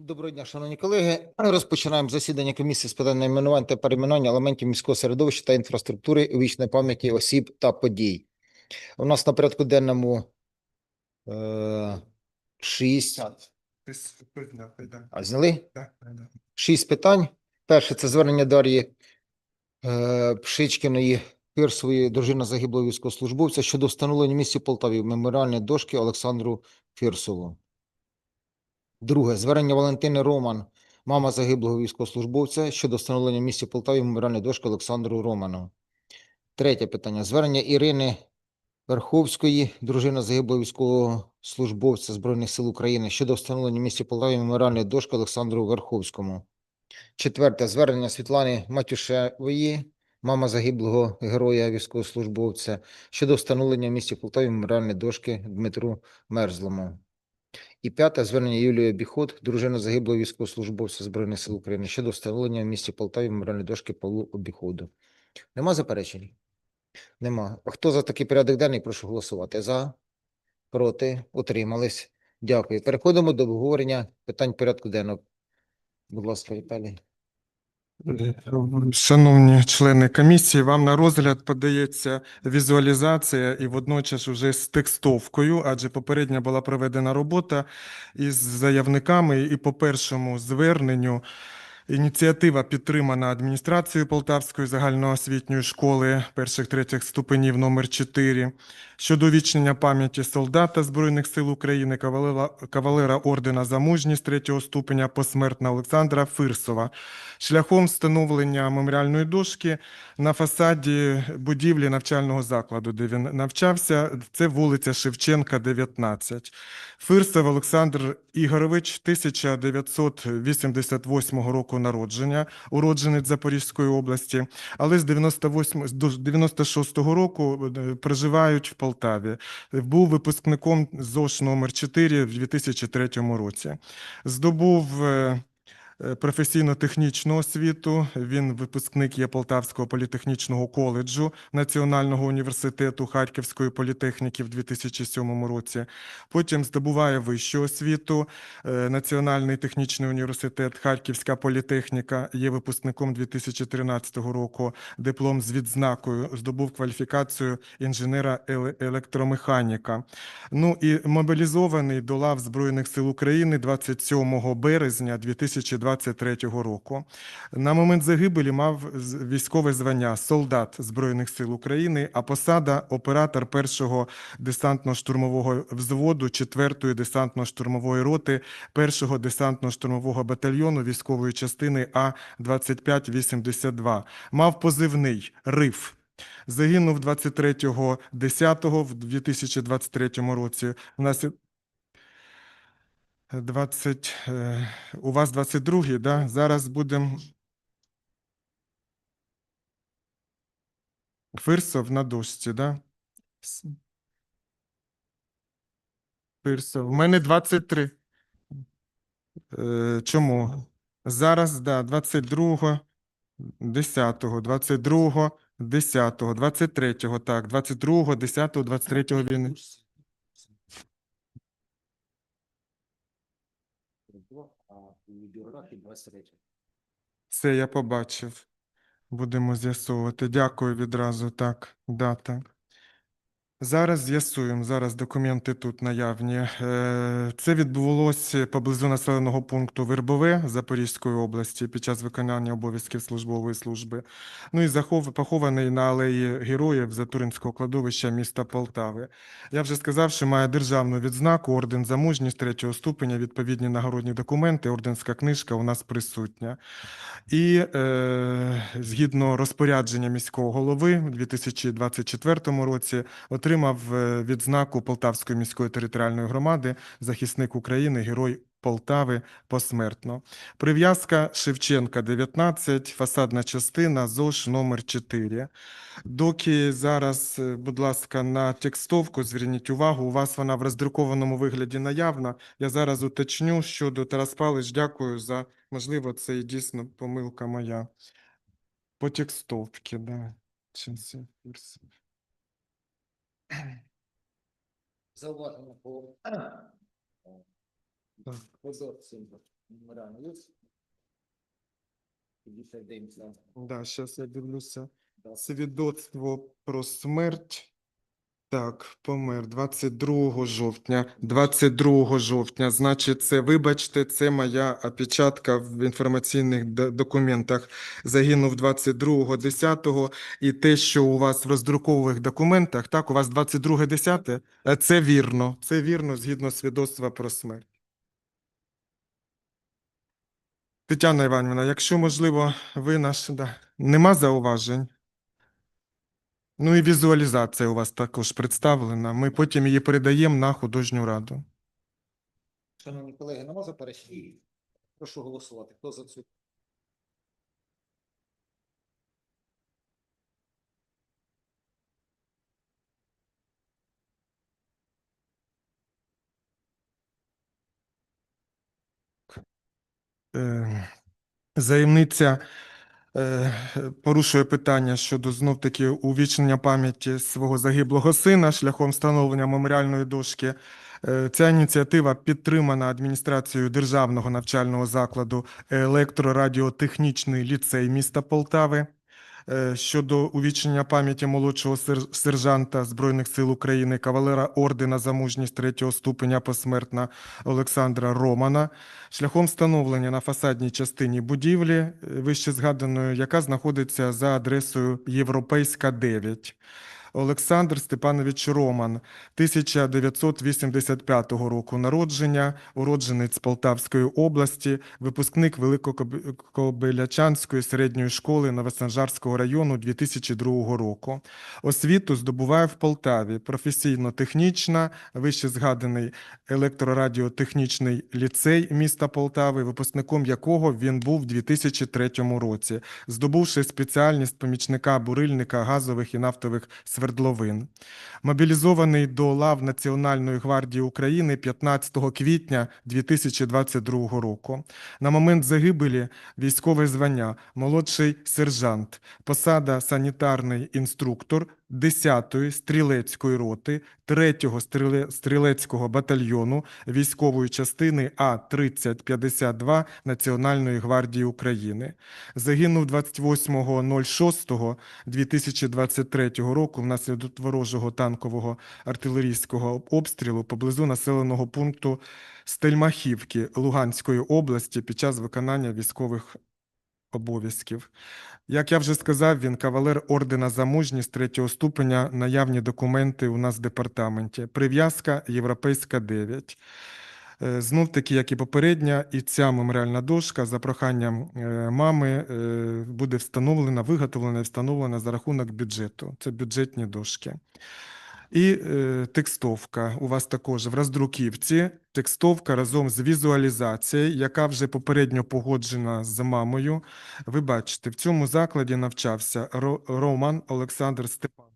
Доброго дня, шановні колеги. Розпочинаємо засідання комісії з питань найменувань та перейменування елементів міського середовища та інфраструктури вічної пам'яті осіб та подій. У нас на порядку денному е, шість. А зняли? Шість питань. Перше це звернення Дар'ї е, Пшичкіної Фірсової, дружина загиблого військовослужбовця щодо встановлення в місті Полтаві меморіальної дошки Олександру Фірсову. Друге звернення Валентини Роман, мама загиблого військовослужбовця щодо встановлення в місті Полтаві меморіальної дошки Олександру Роману. Третє питання. Звернення Ірини Верховської, дружина загиблого військовослужбовця Збройних сил України щодо встановлення в місті Полтаві меморіальної дошки Олександру Верховському. Четверте звернення Світлани Матюшевої, мама загиблого героя військовослужбовця щодо встановлення в місті Полтаві меморіальної дошки Дмитру Мерзлому. І п'яте звернення Юлії Обіход, дружина загиблого військовослужбовця Збройних сил України щодо встановлення в місті Полтаві меморіальної дошки Павлу Обіходу. Нема заперечень? Нема. Хто за такий порядок денний, прошу голосувати. За, проти, утримались. Дякую. Переходимо до обговорення питань порядку денного. Будь ласка, Віталій. Шановні члени комісії, вам на розгляд подається візуалізація і водночас уже з текстовкою, адже попередня була проведена робота із заявниками і по першому зверненню ініціатива підтримана адміністрацією Полтавської загальноосвітньої школи перших-третіх ступенів номер 4 щодо увічнення пам'яті солдата Збройних сил України, кавалера, кавалера ордена за мужність третього ступеня посмертна Олександра Фирсова шляхом встановлення меморіальної дошки на фасаді будівлі навчального закладу, де він навчався. Це вулиця Шевченка, 19. Фирсов Олександр Ігорович, 1988 року народження, уродженець Запорізької області, але з 98, до 96 року е, проживають в Полтаві. Був випускником ЗОШ номер 4 в 2003 році. Здобув е, професійно-технічну освіту. Він випускник є Полтавського політехнічного коледжу Національного університету Харківської політехніки в 2007 році. Потім здобуває вищу освіту. е, Національний технічний університет Харківська політехніка є випускником 2013 року. Диплом з відзнакою здобув кваліфікацію інженера електромеханіка. Ну і мобілізований до лав Збройних сил України 27 березня 2023 року. На момент загибелі мав військове звання солдат Збройних сил України, а посада оператор першого десантно-штурмового взводу 4-ї десантно-штурмової роти першого десантно-штурмового батальйону військової частини А-2582. Мав позивний «Риф». Загинув 23.10 в 2023 році. У 20, е, у вас 22-й, да? Зараз будемо Фирсов на дошці, да? Фирсов. У мене 23. Е, чому? Зараз, да, 22-го, 10-го, 22-го, 10-го, 23-го, так, 22-го, 10-го, 23-го. Все, я побачив. Будемо з'ясовувати. Дякую відразу. Так, дата. Зараз з'ясуємо. Зараз документи тут наявні. Е, Це відбулося поблизу населеного пункту Вербове Запорізької області під час виконання обов'язків службової служби. Ну і захов... похований на алеї Героїв Затуринського кладовища міста Полтави. Я вже сказав, що має державну відзнаку, орден за мужність третього ступеня, відповідні нагородні документи, орденська книжка у нас присутня. І е, згідно розпорядження міського голови у 2024 році отримав е, відзнаку Полтавської міської територіальної громади захисник України, герой Полтави посмертно. Прив'язка Шевченка 19, фасадна частина ЗОШ номер 4. Доки зараз, е, будь ласка, на текстовку зверніть увагу, у вас вона в роздрукованому вигляді наявна. Я зараз уточню щодо Тарас Павлович, дякую за можливо, це і дійсно помилка моя. По текстовці, да. Чи це курс? Зауваження по позорцям. Дивимося. Да, зараз я дивлюся. Да. Свідоцтво про смерть. Так, помер 22 жовтня. 22 жовтня. Значить, це, вибачте, це моя опечатка в інформаційних документах. Загинув 22.10. І те, що у вас в роздрукових документах, так, у вас 22.10, Е, це вірно. Це вірно згідно свідоцтва про смерть. Тетяна Іванівна, якщо можливо, ви наш, да, нема зауважень? Ну і візуалізація у вас також представлена. Ми потім її передаємо на художню раду. Шановні колеги, нема заперечень? Прошу голосувати. Хто за цю? Е, Заємниця порушує питання щодо знов-таки увічнення пам'яті свого загиблого сина шляхом встановлення меморіальної дошки. Е, Ця ініціатива підтримана адміністрацією Державного навчального закладу Електрорадіотехнічний ліцей міста Полтави. Е, щодо увічнення пам'яті молодшого сержанта Збройних сил України, кавалера ордена за мужність третього ступеня посмертна Олександра Романа, шляхом встановлення на фасадній частині будівлі, е, вище згаданої, яка знаходиться за адресою Європейська 9. Олександр Степанович Роман, 1985 року народження, уродженець Полтавської області, випускник Великокобилячанської середньої школи Новосанжарського району 2002 року. Освіту здобуває в Полтаві, професійно-технічна, вище згаданий електрорадіотехнічний ліцей міста Полтави, випускником якого він був в 2003 році, здобувши спеціальність помічника бурильника газових і нафтових свердловин. Мобілізований до лав Національної гвардії України 15 квітня 2022 року. На момент загибелі військове звання, молодший сержант, посада санітарний інструктор 10-ї стрілецької роти 3-го стрілецького батальйону військової частини А-3052 Національної гвардії України. Загинув 28.06.2023 року внаслідок ворожого танкового артилерійського обстрілу поблизу населеного пункту Стельмахівки Луганської області під час виконання військових обов'язків. Як я вже сказав, він кавалер ордена за мужність третього ступеня, наявні документи у нас в департаменті. Прив'язка Європейська 9. Е, Знов таки, як і попередня, і ця меморіальна дошка за проханням е, мами е, буде встановлена, виготовлена і встановлена за рахунок бюджету. Це бюджетні дошки. І е, текстовка у вас також в роздруківці. Текстовка разом з візуалізацією, яка вже попередньо погоджена з мамою. Ви бачите, в цьому закладі навчався Роман Олександр Степан.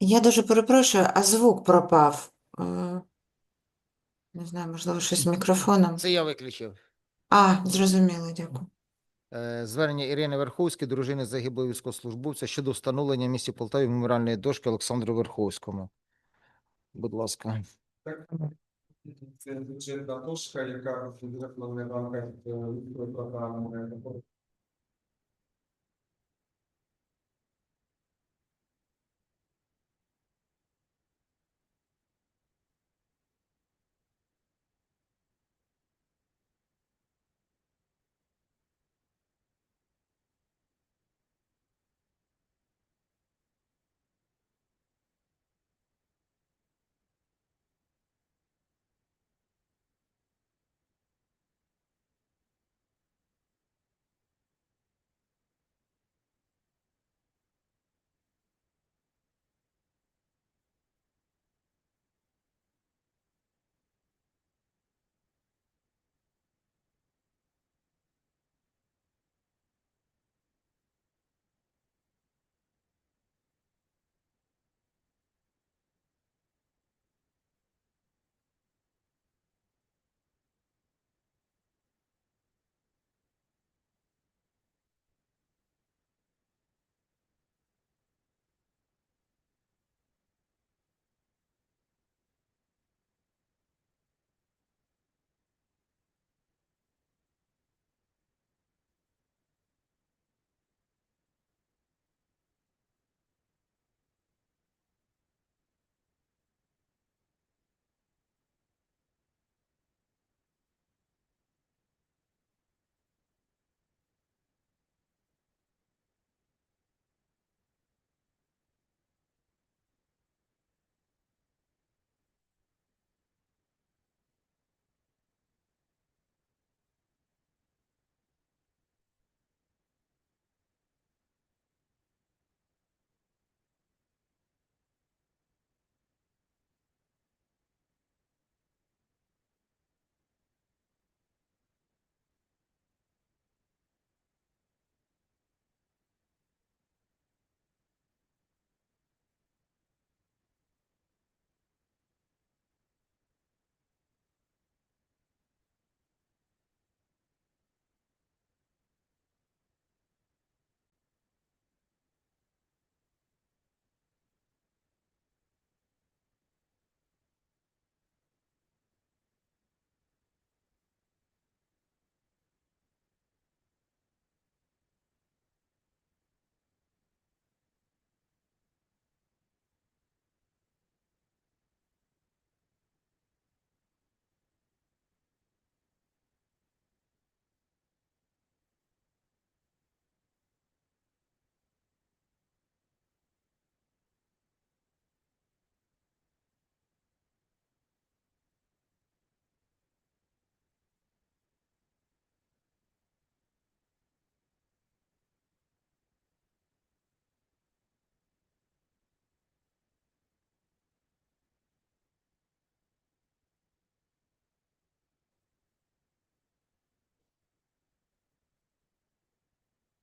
Я дуже перепрошую, а звук пропав. Е, Не знаю, можливо, щось з мікрофоном. Це я виключив. А, зрозуміло, дякую. Е, Звернення Ірини Верховської, дружини загиблого військовослужбовця щодо встановлення в місті Полтаві меморіальної дошки Олександру Верховському. Будь ласка. Так, це бюджетна дошка, яка в рамках е,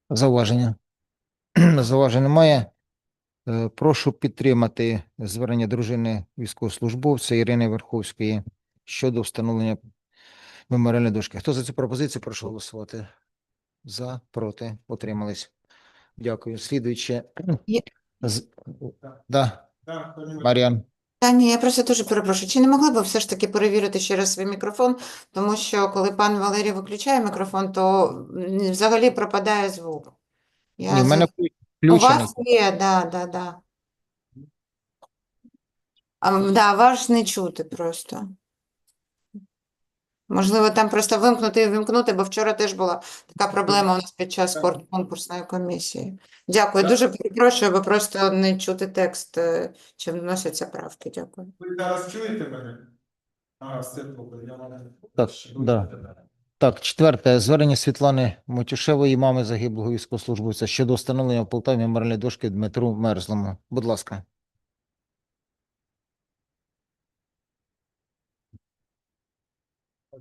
Зауваження. Зауважень немає. Е, Прошу підтримати звернення дружини військовослужбовця Ірини Верховської щодо встановлення меморіальної дошки. Хто за цю пропозицію, прошу голосувати. За, проти, утримались. Дякую. Слідуюче. З... Да, Так. Маріан. Та ні, я просто дуже перепрошую. Чи не могла б все ж таки перевірити ще раз свій мікрофон? Тому що коли пан Валерій виключає мікрофон, то взагалі пропадає звук. Я Ні, в за- мене У включений. вас є, да, да, да. А, м, да, ваш не чути просто. Можливо, там просто вимкнути і вимкнути, бо вчора теж була така проблема у нас під час конкурсної комісії. Дякую, дуже перепрошую, бо просто не чути текст, е, чи вносяться правки. Дякую. Ви зараз чуєте мене? А, все добре, я мене. Так, да. Так, четверте. Звернення Світлани Мотюшевої, мами загиблого військовослужбовця щодо встановлення в Полтаві меморіальної дошки Дмитру Мерзлому. Будь ласка.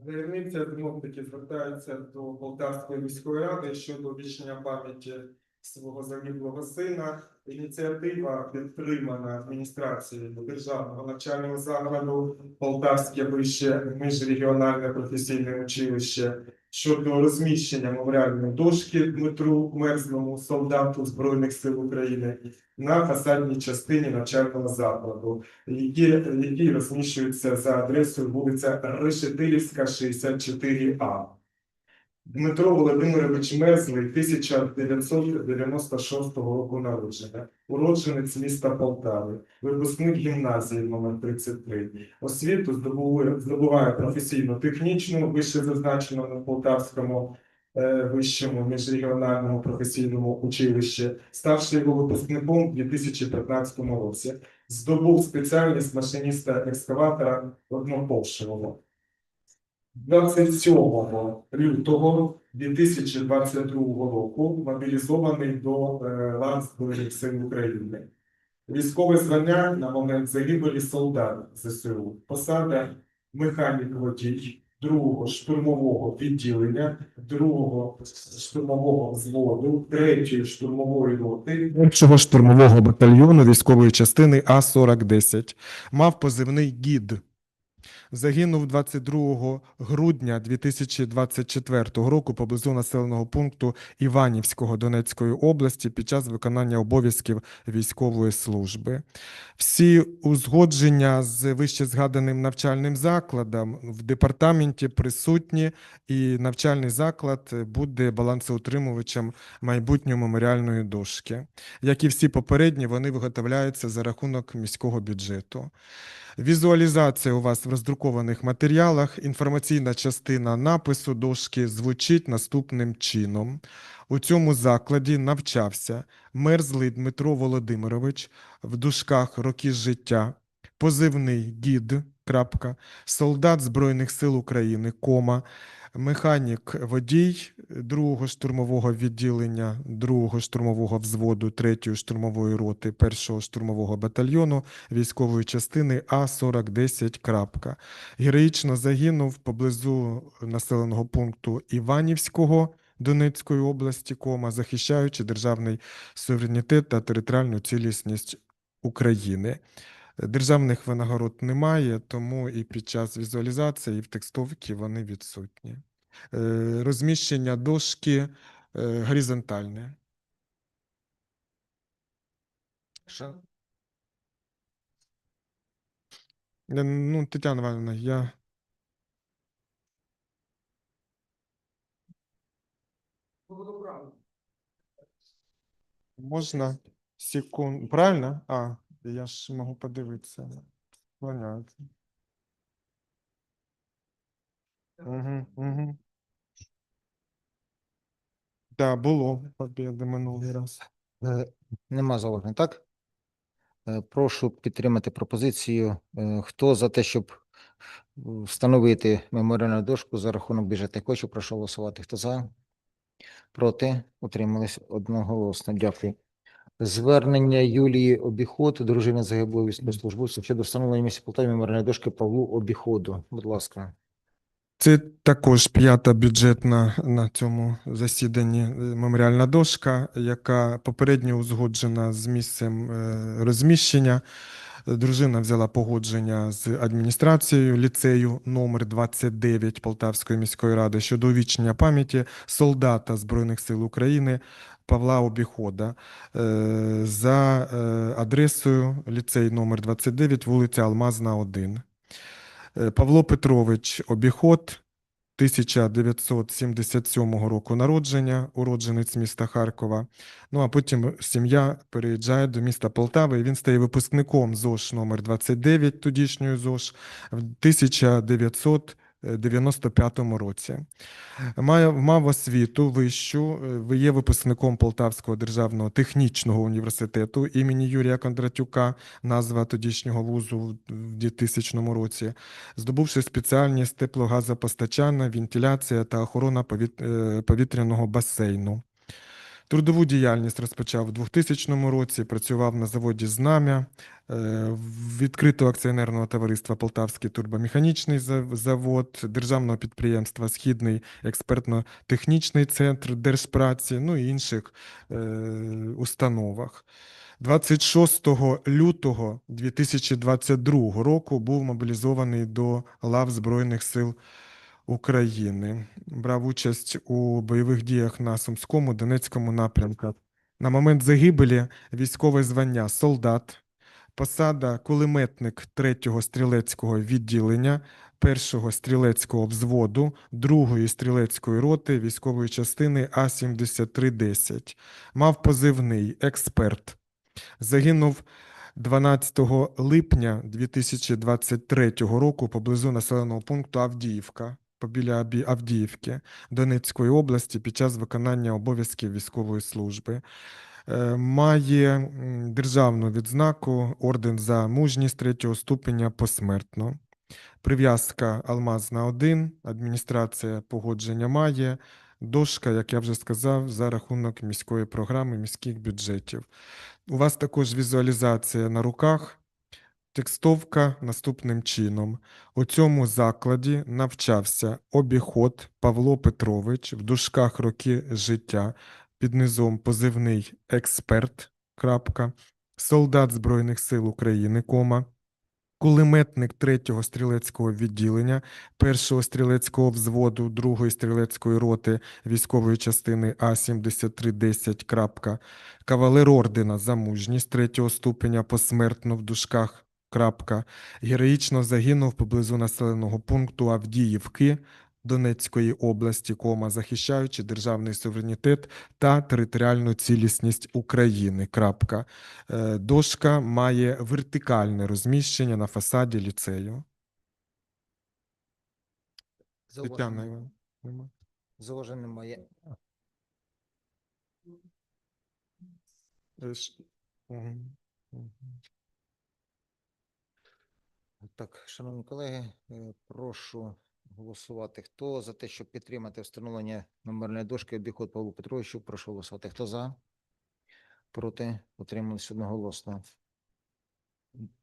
Заявниця знов таки звертається до Полтавської міської ради щодо вічення пам'яті свого загиблого сина. Ініціатива підтримана адміністрацією державного навчального закладу Полтавське вище міжрегіональне професійне училище щодо розміщення меморіальної дошки Дмитру Мерзному, солдату Збройних сил України, на фасадній частині навчального закладу, який розміщується за адресою вулиця Решетилівська, 64А. Дмитро Володимирович Мерзлий, 1996 року народження, уродженець міста Полтави, випускник гімназії номер 33. Освіту здобує, здобуває професійно-технічну, вище зазначено на Полтавському е, вищому міжрегіональному професійному училищі, ставши його випускником у 2015 році. Здобув спеціальність машиніста-екскаватора одноповшивого. 27 лютого 2022 року мобілізований до е, лав Збройних сил України. Військове звання на момент загибелі солдат ЗСУ. Посада механік-водій другого штурмового відділення, другого штурмового взводу, третьої штурмової роти, першого штурмового батальйону військової частини А-4010. Мав позивний ГІД. Загинув 22 грудня 2024 року поблизу населеного пункту Іванівського Донецької області під час виконання обов'язків військової служби. Всі узгодження з вище згаданим навчальним закладом в департаменті присутні, і навчальний заклад буде балансоутримувачем майбутньої меморіальної дошки. Як і всі попередні, вони виготовляються за рахунок міського бюджету. Візуалізація у вас в роздрукованих матеріалах. Інформаційна частина напису дошки звучить наступним чином. У цьому закладі навчався Мерзлий Дмитро Володимирович в дужках роки життя, позивний гід, крапка, солдат Збройних сил України, кома, механік водій другого штурмового відділення, другого штурмового взводу, третьої штурмової роти, першого штурмового батальйону військової частини А-4010. крапка. Героїчно загинув поблизу населеного пункту Іванівського Донецької області, кома, захищаючи державний суверенітет та територіальну цілісність України. Державних винагород немає, тому і під час візуалізації, і в текстовці вони відсутні. Е, Розміщення дошки е, горизонтальне. Е, Ну, Тетяна Івановна, я. Можна секунд. Правильно? А, я ж можу подивитися. Понятно. Угу, угу. Да, було побіди минулий раз. Е, Нема зауважень, так? Е, Прошу підтримати пропозицію. Е, Хто за те, щоб встановити меморіальну дошку за рахунок бюджетних коштів, прошу голосувати. Хто за? Проти? Утримались одноголосно. Дякую. Звернення Юлії Обіход, дружини загиблого військовослужбовця щодо встановлення місця Полтаві меморіальної дошки Павлу Обіходу. Будь ласка. Це також п'ята бюджетна на цьому засіданні е, меморіальна дошка, яка попередньо узгоджена з місцем е, розміщення. Дружина взяла погодження з адміністрацією ліцею номер 29 Полтавської міської ради щодо увічнення пам'яті солдата Збройних сил України Павла Обіхода е, за е, адресою ліцей номер 29, вулиця Алмазна, 1. Е, Павло Петрович Обіход, 1977 року народження, уродженець міста Харкова. Ну а потім сім'я переїжджає до міста Полтави, і він стає випускником ЗОШ номер 29, тодішньої ЗОШ, в 1995 році. Мав, мав освіту вищу, е, є випускником Полтавського державного технічного університету імені Юрія Кондратюка, назва тодішнього вузу в в 2000 році, здобувши спеціальність теплогазопостачання, вентиляція та охорона е, повітряного басейну. Трудову діяльність розпочав у 2000 році, працював на заводі Знам'я, е, відкритого акціонерного товариства Полтавський турбомеханічний завод, державного підприємства Східний експертно-технічний центр держпраці, ну і інших е, установах. 26 лютого 2022 року був мобілізований до лав Збройних сил України. Брав участь у бойових діях на Сумському, Донецькому напрямках. На момент загибелі військове звання солдат, посада кулеметник 3-го стрілецького відділення, 1-го стрілецького взводу, 2-ї стрілецької роти військової частини А-7310. Мав позивний експерт. Загинув 12 липня 2023 року поблизу населеного пункту Авдіївка, побіля Авдіївки Донецької області під час виконання обов'язків військової служби. Е, Має державну відзнаку орден за мужність третього ступеня посмертно. Прив'язка Алмазна 1, адміністрація погодження має. Дошка, як я вже сказав, за рахунок міської програми, міських бюджетів. У вас також візуалізація на руках. Текстовка наступним чином. У цьому закладі навчався обіход Павло Петрович в дужках роки життя під низом позивний експерт. Крапка, солдат Збройних сил України, кома, кулеметник 3-го стрілецького відділення, 1-го стрілецького взводу 2-ї стрілецької роти військової частини А7310. Крапка, кавалер ордена за мужність 3-го ступеня посмертно в дужках. Крапка, героїчно загинув поблизу населеного пункту Авдіївки Донецької області, кома, захищаючи державний суверенітет та територіальну цілісність України. Крапка. Е, Дошка має вертикальне розміщення на фасаді ліцею. Тетяна Іванівна, нема? зауважень немає. Е, ш- мгм, мгм. Так, шановні колеги, е, прошу голосувати. Хто за те, щоб підтримати встановлення номерної дошки обіход Павлу Петровичу, прошу голосувати. Хто за? Проти? Утримались одноголосно.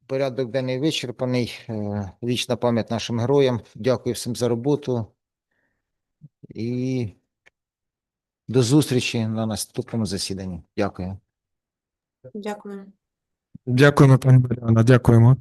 Порядок денний вичерпаний. Е, Вічна пам'ять нашим героям. Дякую всім за роботу. І до зустрічі на наступному засіданні. Дякую. Дякую. Дякуємо, пані Маріана, дякуємо.